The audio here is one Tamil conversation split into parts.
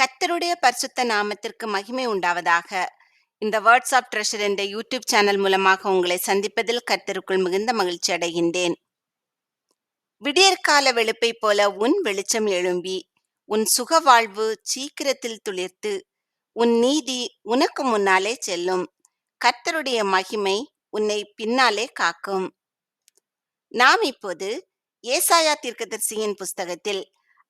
கர்த்தருடைய பரிசுத்த நாமத்திற்கு மகிமை உண்டாவதாக. இந்த வேர்ட்ஸ் ஆஃப் ட்ரெஷர் என்ற யூடியூப் சேனல் மூலமாக உங்களை சந்திப்பதில் கர்த்தருக்குள் மிகுந்த மகிழ்ச்சி அடைகின்றேன். விடியற்கால வெளுப்பை போல உன் வெளிச்சம் எழும்பி உன் சுக வாழ்வு சீக்கிரத்தில் துளிர்த்து உன் நீதி உனக்கு முன்னாலே செல்லும். கர்த்தருடைய மகிமை உன்னை பின்னாலே காக்கும். நாம் இப்போது ஏசாயா தீர்க்கதரிசியின் புஸ்தகத்தில்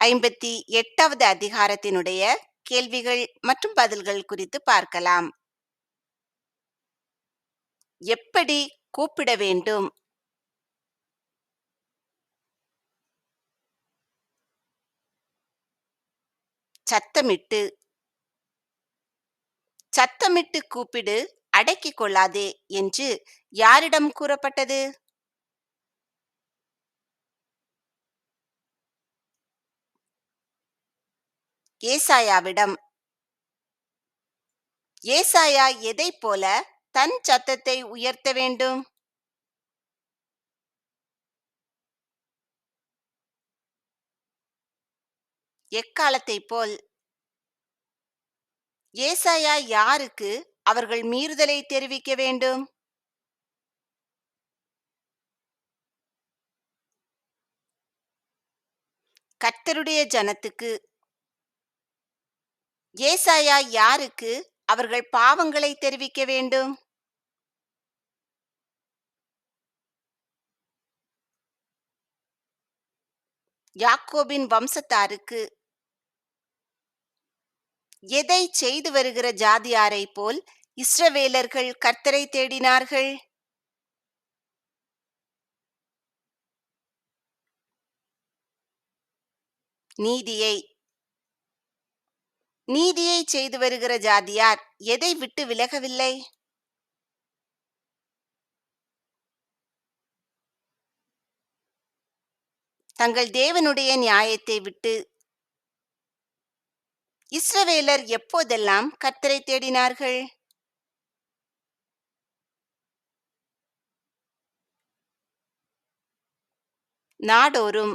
ஐம்பத்தி எட்டாவது அதிகாரத்தினுடைய கேள்விகள் மற்றும் பதில்கள் குறித்து பார்க்கலாம். எப்படி கூப்பிட வேண்டும்? சத்தமிட்டு. சத்தமிட்டு கூப்பிடு அடக்கிக் கொள்ளாதே என்று யாரிடம் கூறப்பட்டது? ஏசாயாவிடம் ஏசாயா எதைப் போல தன் சத்தத்தை உயர்த்த வேண்டும்? எக்காலத்தைப் போல்? ஏசாயா யாருக்கு அவர்கள் மீறுதலை தெரிவிக்க வேண்டும்? கர்த்தருடைய ஜனத்துக்கு ஏசாயா யாருக்கு அவர்கள் பாவங்களை தெரிவிக்க வேண்டும்? யாக்கோபின் வம்சத்தாருக்கு எதை செய்து வருகிற ஜாதியாரைப் போல் இஸ்ரவேலர்கள் கர்த்தரை தேடினார்கள்? நீதியை நீதியை செய்து வருகிற ஜாதியார் எதை விட்டு விலகவில்லை? தங்கள் தேவனுடைய நியாயத்தை விட்டு இஸ்ரவேலர் எப்போதெல்லாம் கர்த்தரை தேடினார்கள்? நாடோறும்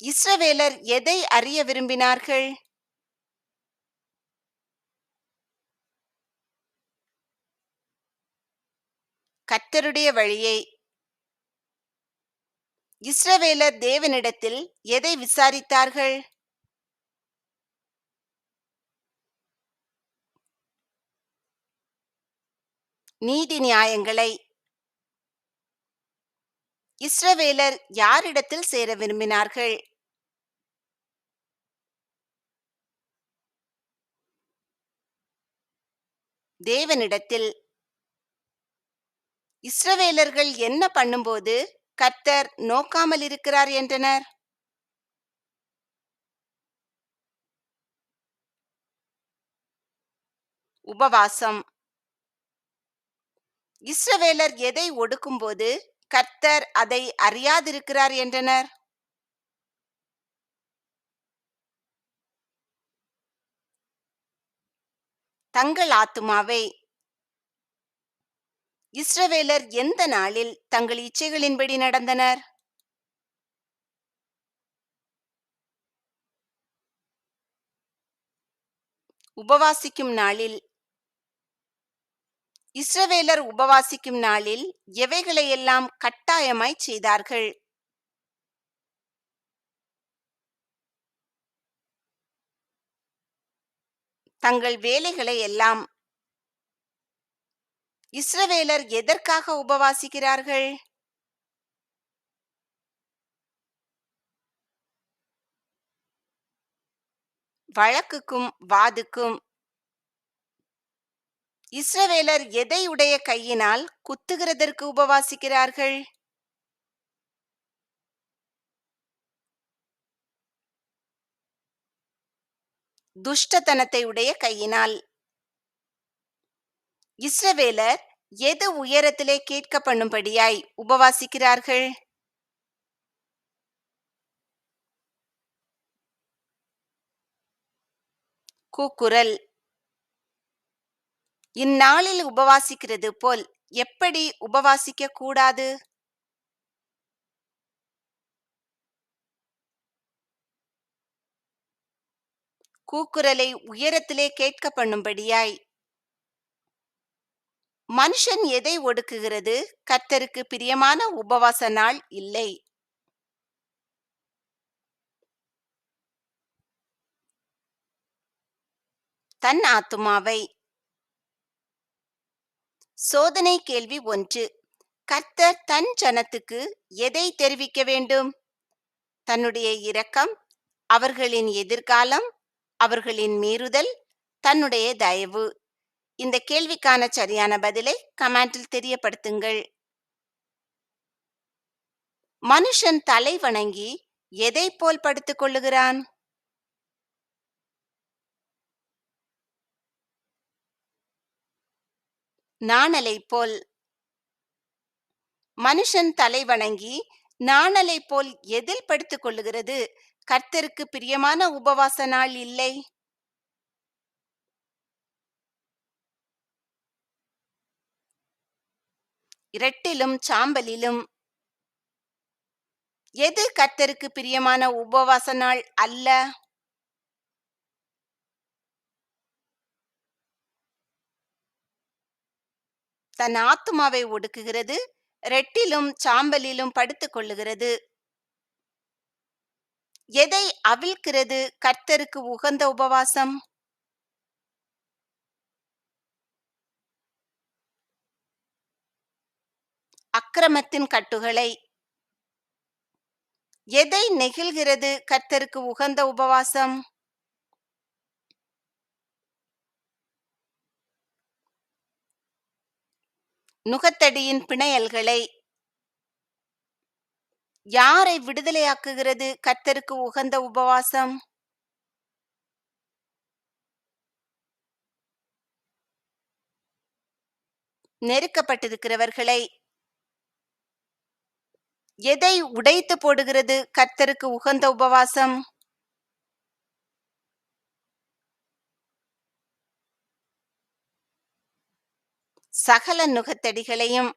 இஸ்ரவேலர் எதை அறிய விரும்பினார்கள்? கர்த்தருடைய வழியை. இஸ்ரவேலர் தேவனிடத்தில் எதை விசாரித்தார்கள்? நீதி நியாயங்களை இஸ்ரவேலர் யாரிடத்தில் சேர விரும்பினார்கள்? தேவனிடத்தில். இஸ்ரவேலர்கள் என்ன பண்ணும்போது கர்த்தர் நோக்காமல் இருக்கிறார் என்றனர்? உபவாசம். இஸ்ரவேலர் எதை ஒடுக்கும்போது கர்த்தர் அதை அறியாதிருக்கிறார் என்றனர். தங்கள் ஆத்துமாவை இஸ்ரவேலர் எந்த நாளில் தங்கள் இச்சைகளின்படி நடந்தனர்? உபவாசிக்கும் நாளில் இஸ்ரவேலர் உபவாசிக்கும் நாளில் எவைகளையெல்லாம் கட்டாயமாய் செய்தார்கள்? தங்கள் வேலைகளை எல்லாம் இஸ்ரவேலர் எதற்காக உபவாசிக்கிறார்கள்? வழக்குக்கும் வாதுக்கும் இஸ்ரவேலர் எதை உடைய கையினால் குத்துகிறதற்கு உபவாசிக்கிறார்கள்? துஷ்டத்தனத்தை உடைய கையினால். இஸ்ரவேலர் எது உயரத்திலே கேட்க பண்ணும்படியாய் உபவாசிக்கிறார்கள்? கூக்குரல். இந்நாளில் உபவாசிக்கிறது போல் எப்படி உபவாசிக்க கூடாது? கூக்குரலை உயரத்திலே கேட்க பண்ணும்படியாய் மனுஷன் எதை ஒடுக்குகிறது? கர்த்தருக்கு பிரியமான உபவாச நாள் இல்லை. தன் ஆத்துமாவை சோதனை கேள்வி ஒன்று. கர்த்தர் தன் ஜனத்துக்கு எதை தெரிவிக்க வேண்டும்? தன்னுடைய இரக்கம் அவர்களின் எதிர்காலம் அவர்களின் மீறுதல் தன்னுடைய தயவு. இந்த கேள்விக்கான சரியான பதிலை கமெண்டில் தெரியப்படுத்துங்கள். மனுஷன் தலை வணங்கி எதை போல் படுத்துக் கொள்ளுகிறான்? நாணலை போல். மனுஷன் தலை வணங்கி நாணலை போல் எதில் படுத்துக் கொள்ளுகிறது? கர்த்தருக்கு பிரியமான உபவாச நாள் இல்லை. இரட்டிலும் சாம்பலிலும். எது கர்த்தருக்கு பிரியமான உபவாச நாள் அல்ல? தன் ஆத்துமாவை ஒடுக்குகிறது ரெட்டிலும் சாம்பலிலும் படுத்துக் கொள்ளுகிறது. எதை அவிழ்க்கிறது கர்த்தருக்கு உகந்த உபவாசம்? அக்கிரமத்தின் கட்டுகளை. எதை நெகிழ்கிறது கர்த்தருக்கு உகந்த உபவாசம்? நுகத்தடியின் பிணையல்களை யாரை விடுதலையாக்குகிறது? கர்த்தருக்கு உகந்த உபவாசம். நெருக்கப்பட்டிருக்கிறவர்களை எதை உடைத்து போடுகிறது? கர்த்தருக்கு உகந்த உபவாசம். சகல நுகத்தடிகளையும்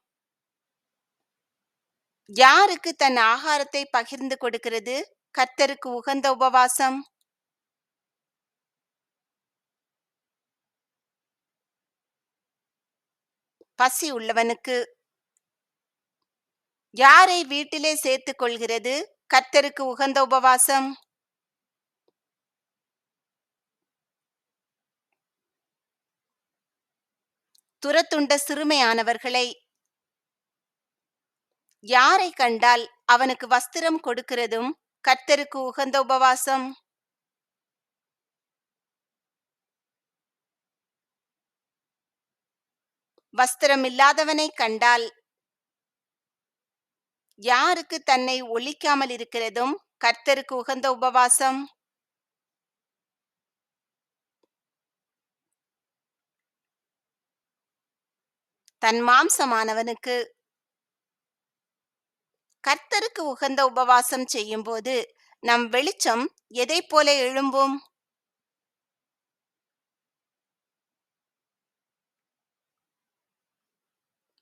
யாருக்கு தன் ஆகாரத்தை பகிர்ந்து கொடுக்கிறது? கர்த்தருக்கு உகந்த உபவாசம்? பசி உள்ளவனுக்கு யாரை வீட்டிலே சேர்த்துக் கொள்கிறது? கர்த்தருக்கு உகந்த உபவாசம்? துரத்துண்ட சிறுமையானவர்களை. யாரை கண்டால் அவனுக்கு வஸ்திரம் கொடுக்கிறதும் கர்த்தருக்கு உகந்த உபவாசம்? வஸ்திரம் இல்லாதவனை கண்டால் யாருக்கு தன்னை ஒழிக்காமல் இருக்கிறதும் கர்த்தருக்கு உகந்த உபவாசம்? தன் மாம்சமானவனுக்கு கர்த்தருக்கு உகந்த உபவாசம் செய்யும்போது நம் வெளிச்சம் எதை போல எழும்பும்?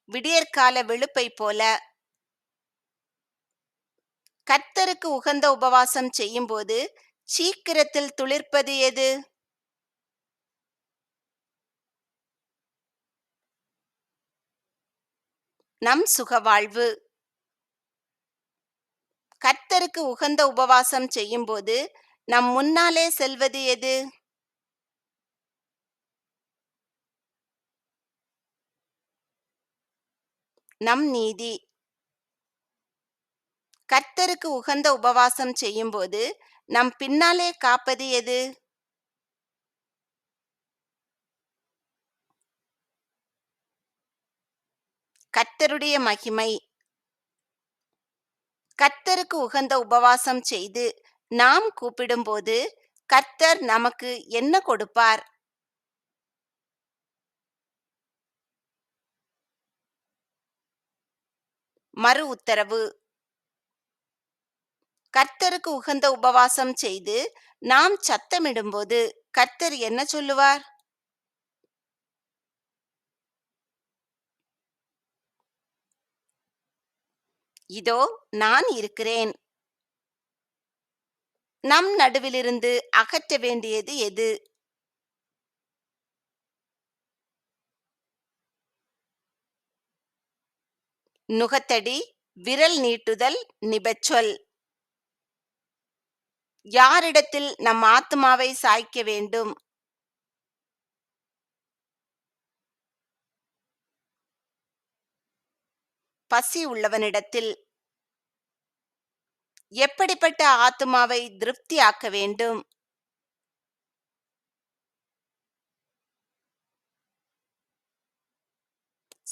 விடியற்கால வெளுப்பை போல கர்த்தருக்கு உகந்த உபவாசம் செய்யும்போது சீக்கிரத்தில் துளிர்ப்பது எது? நம் சுகவாழ்வு. கர்த்தருக்கு உகந்த உபவாசம் செய்யும்போது நம் முன்னாலே செல்வது எது? நம் நீதி. கர்த்தருக்கு உகந்த உபவாசம் செய்யும்போது நம் பின்னாலே காப்பது எது? கர்த்தருடைய மகிமை. கர்த்தருக்கு உகந்த உபவாசம் செய்து நாம் கூப்பிடும்போது கர்த்தர் நமக்கு என்ன கொடுப்பார்? மறு உத்தரவு. கர்த்தருக்கு உகந்த உபவாசம் செய்து நாம் சத்தமிடும்போது கர்த்தர் என்ன சொல்லுவார்? இதோ நான் இருக்கிறேன். நம் நடுவிலிருந்து அகற்ற வேண்டியது எது? நுகத்தடி விரல் நீட்டுதல் நிபச்சொல். யாரிடத்தில் நம் ஆத்மாவை சாய்க்க வேண்டும்? பசி உள்ளவனிடத்தில் எப்படிப்பட்ட ஆத்மாவை திருப்தியாக்க வேண்டும்?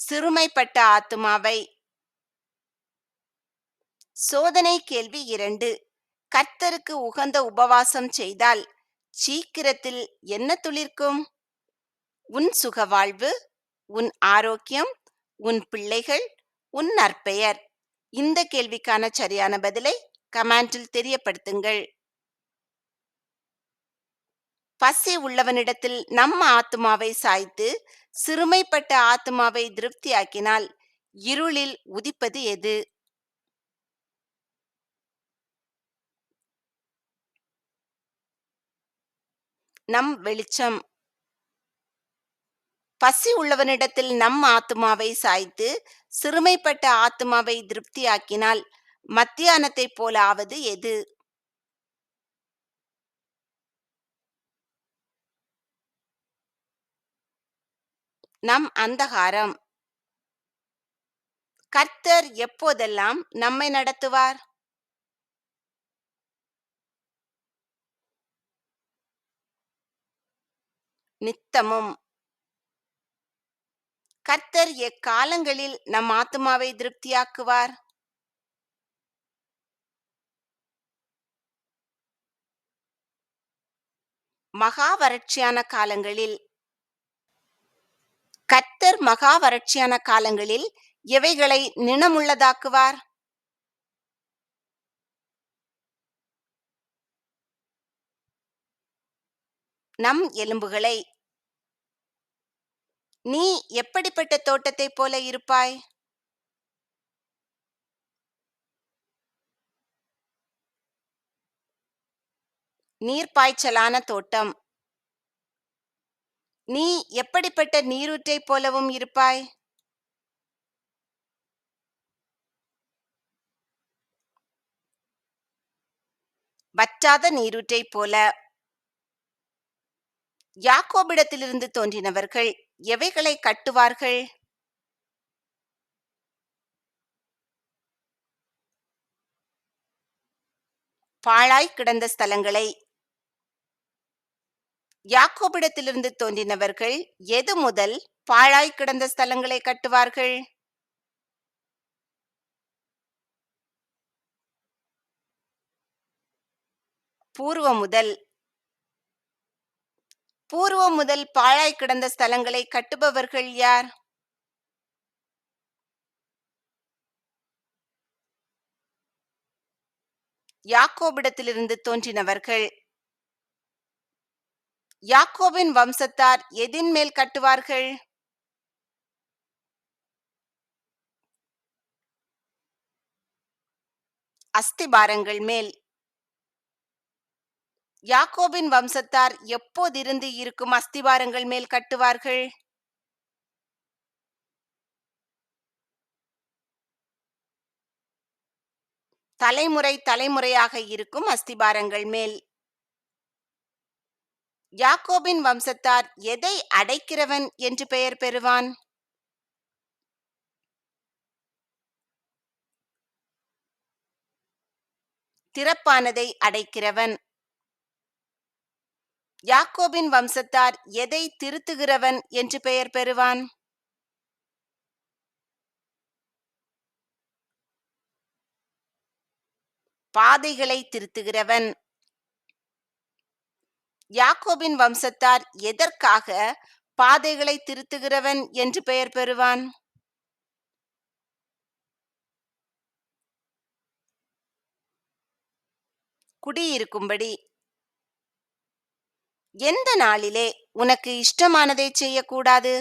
சிறுமைப்பட்ட ஆத்மாவை சோதனை கேள்வி இரண்டு. கர்த்தருக்கு உகந்த உபவாசம் செய்தால் சீக்கிரத்தில் என்ன துளிர்க்கும்? உன் சுகவாழ்வு உன் ஆரோக்கியம் உன் பிள்ளைகள் உன் நற்பெயர்? இந்த கேள்விக்கான சரியான பதிலை கமெண்டில் தெரியப்படுத்துங்கள். பசி உள்ளவனிடத்தில் நம்ம ஆத்மாவை சாய்த்து சிறுமைப்பட்ட ஆத்மாவை திருப்தியாக்கினால் இருளில் உதிப்பது எது? நம் வெளிச்சம். பசி உள்ளவனிடத்தில் நம் ஆத்மாவை சாய்த்து சிறுமைப்பட்ட ஆத்மாவை திருப்தியாக்கினால் மத்தியானத்தைப் போலாவது எது? நம் அந்தகாரம். கர்த்தர் எப்போதெல்லாம் நம்மை நடத்துவார்? நித்தமும். கர்த்தர் எக்காலங்களில் நம் ஆத்மாவை திருப்தியாக்குவார்? மகா வறட்சியான காலங்களில் கர்த்தர் மகா வறட்சியான காலங்களில் எவைகளை நினமுள்ளதாக்குவார்? நம் எலும்புகளை நீ எப்படிப்பட்ட தோட்டத்தைப் போல இருப்பாய்? நீர்ப்பாய்ச்சலான தோட்டம். நீ எப்படிப்பட்ட நீரூற்றைப் போலவும் இருப்பாய்? வற்றாத நீரூற்றைப் போல. யாக்கோபிடத்திலிருந்து தோன்றினவர்கள் எவைகளை கட்டுவார்கள்? பாழாய் கிடந்த ஸ்தலங்களை. யாக்கோபிடத்திலிருந்து தோன்றினவர்கள் எது முதல் பாழாய் கிடந்த ஸ்தலங்களை கட்டுவார்கள்? பூர்வ முதல் பூர்வம் முதல் பாழாய் கிடந்த ஸ்தலங்களை கட்டுபவர்கள் யார்? யாக்கோபிடத்திலிருந்து தோன்றினவர்கள். யாக்கோபின் வம்சத்தார் எதின் மேல் கட்டுவார்கள்? அஸ்திபாரங்கள் மேல் யாக்கோபின் வம்சத்தார் எப்போதிருந்து இருக்கும் அஸ்திவாரங்கள் மேல் கட்டுவார்கள்? தலைமுறை தலைமுறையாக இருக்கும் அஸ்திபாரங்கள் மேல். யாக்கோபின் வம்சத்தார் எதை அடைக்கிறவன் என்று பெயர் பெறுவான்? திறப்பானதை அடைக்கிறவன். யாக்கோபின் வம்சத்தார் எதை திருத்துகிறவன் என்று பெயர் பெறுவான்? பாதைகளை திருத்துகிறவன். யாக்கோபின் வம்சத்தார் எதற்காக பாதைகளை திருத்துகிறவன் என்று பெயர் பெறுவான்? குடியிருக்கும்படி எந்த நாளிலே உனக்கு இஷ்டமானதை செய்யக்கூடாது?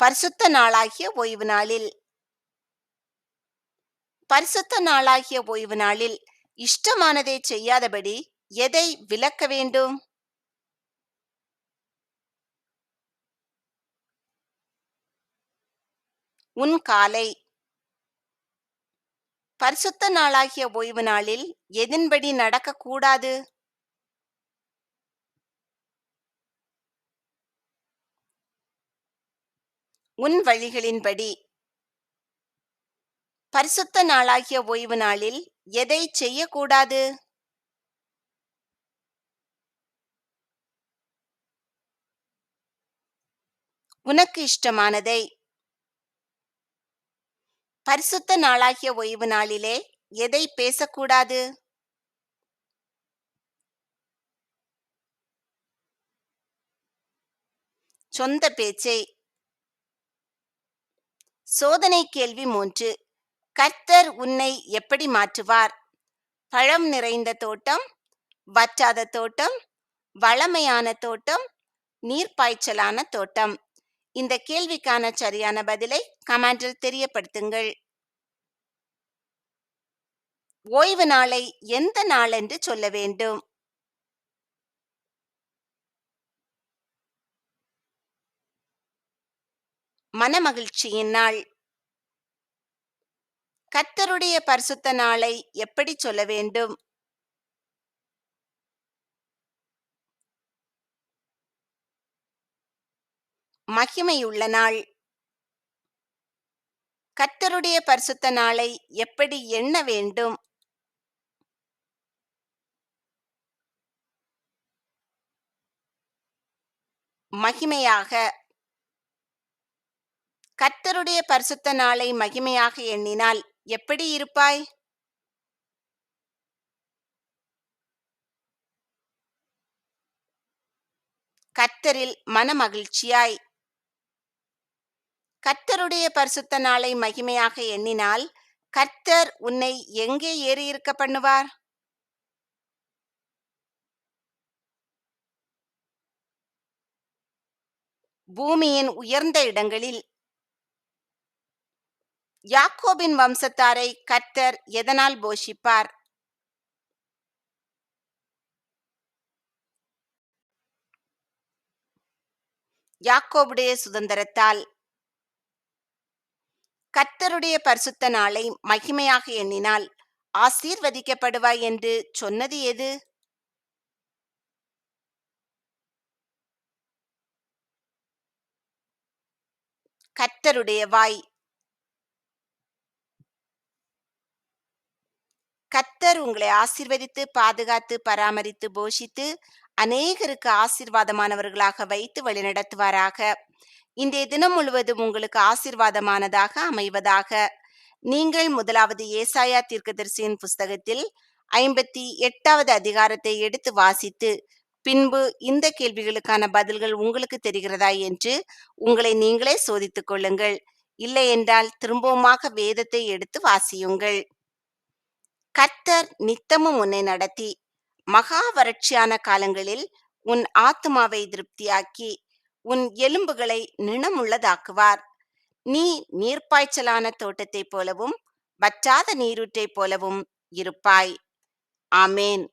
பரிசுத்த நாளாகிய ஓய்வு நாளில். பரிசுத்த நாளாகிய ஓய்வு நாளில் இஷ்டமானதை செய்யாதபடி எதை விலக்க வேண்டும்? உன் காலை பரிசுத்த நாளாகிய ஓய்வு நாளில் எதின்படி நடக்கக்கூடாது? உன் வழிகளின்படி. பரிசுத்த நாளாகிய ஓய்வு நாளில் எதை செய்யக்கூடாது? உனக்கு இஷ்டமானதை பரிசுத்த நாளாகிய ஓய்வு நாளிலே எதை பேசக்கூடாது? சொந்த பேச்சை. சோதனை கேள்வி மூன்று. கர்த்தர் உன்னை எப்படி மாற்றுவார்? பழம் நிறைந்த தோட்டம் வற்றாத தோட்டம் வளமையான தோட்டம் நீர்ப்பாய்ச்சலான தோட்டம். இந்த கேள்விக்கான சரியான பதிலை கமெண்டில் தெரியப்படுத்துங்கள். ஓய்வு நாளை எந்த நாள் என்று சொல்ல வேண்டும்? மனமகிழ்ச்சியின் நாள். கர்த்தருடைய பரிசுத்த நாளை எப்படி சொல்ல வேண்டும்? மகிமையுள்ள நாள். கர்த்தருடைய பரிசுத்த நாளை எப்படி எண்ண வேண்டும்? மகிமையாக கர்த்தருடைய பரிசுத்த நாளை மகிமையாக எண்ணினால் எப்படி இருப்பாய்? கர்த்தரில் மனமகிழ்ச்சியாய் கர்த்தருடைய பரிசுத்த நாளை மகிமையாக எண்ணினால் கர்த்தர் உன்னை எங்கே ஏறி இருக்க பண்ணுவார்? பூமியின் உயர்ந்த இடங்களில். யாக்கோபின் வம்சத்தாரை கர்த்தர் எதனால் போஷிப்பார்? யாக்கோபுடைய சுதந்திரத்தால் கர்த்தருடைய பரிசுத்த நாளை மகிமையாக எண்ணினால் ஆசீர்வதிக்கப்படுவாய் என்று சொன்னது எது? கர்த்தருடைய வாய். கர்த்தர் உங்களை ஆசிர்வதித்து பாதுகாத்து பராமரித்து போஷித்து அநேகருக்கு ஆசீர்வாதமானவர்களாக வைத்து வழிநடத்துவாராக. இன்றைய தினம் முழுவதும் உங்களுக்கு ஆசீர்வாதமானதாக அமைவதாக நீங்கள் முதலாவது ஏசாயா தீர்க்கதரிசியின் புஸ்தகத்தில் ஐம்பத்தி எட்டாவது அதிகாரத்தை எடுத்து வாசித்து பின்பு இந்த கேள்விகளுக்கான பதில்கள் உங்களுக்கு தெரிகிறதா என்று உங்களை நீங்களே சோதித்துக் கொள்ளுங்கள். இல்லை என்றால் திரும்பவுமாக வேதத்தை எடுத்து வாசியுங்கள். கர்த்தர் நித்தமும் உன்னை நடத்தி மகா வறட்சியான காலங்களில் உன் ஆத்மாவை திருப்தியாக்கி உன் எலும்புகளை நிணமுள்ளதாக்குவார். நீ நீர்ப்பாய்ச்சலான தோட்டத்தைப் போலவும் வற்றாத நீரூற்றைப் போலவும் இருப்பாய். ஆமேன்.